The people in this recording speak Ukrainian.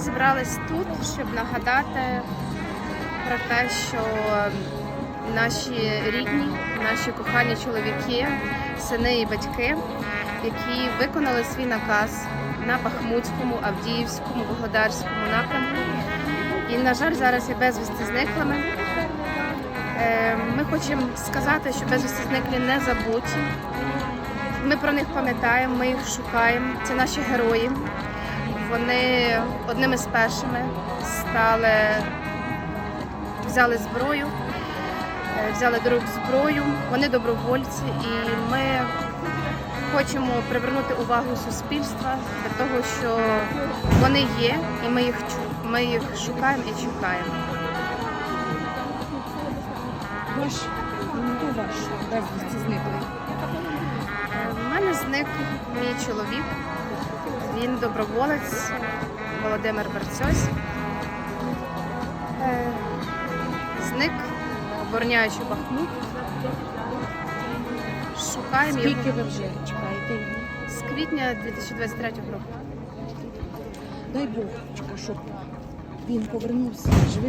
зібрались тут, щоб нагадати про те, що наші рідні, наші кохані чоловіки, сини і батьки, які виконали свій наказ на Бахмутському, Авдіївському, Вугледарському напрямку. І, на жаль, зараз є безвісти зниклими. Е, Ми хочемо сказати, що безвісти зниклі не забуті. Ми про них пам'ятаємо, ми їх шукаємо. Це наші герої. Вони одними з першими стали, взяли зброю, е, взяли до рук зброю. Вони добровольці, і ми хочемо привернути увагу суспільства до того, що вони є, і ми їх ми їх шукаємо і чекаємо. Ваш, ваш безвісті зниклий. У мене зник мій чоловік. Він доброволець Володимир Берцьось. Е, Зник, обороняючи Бахмут. Шукаємо його Скільки ви вже чекаєте з квітня 2023 року. Дай Бог, щоб він повернувся живий.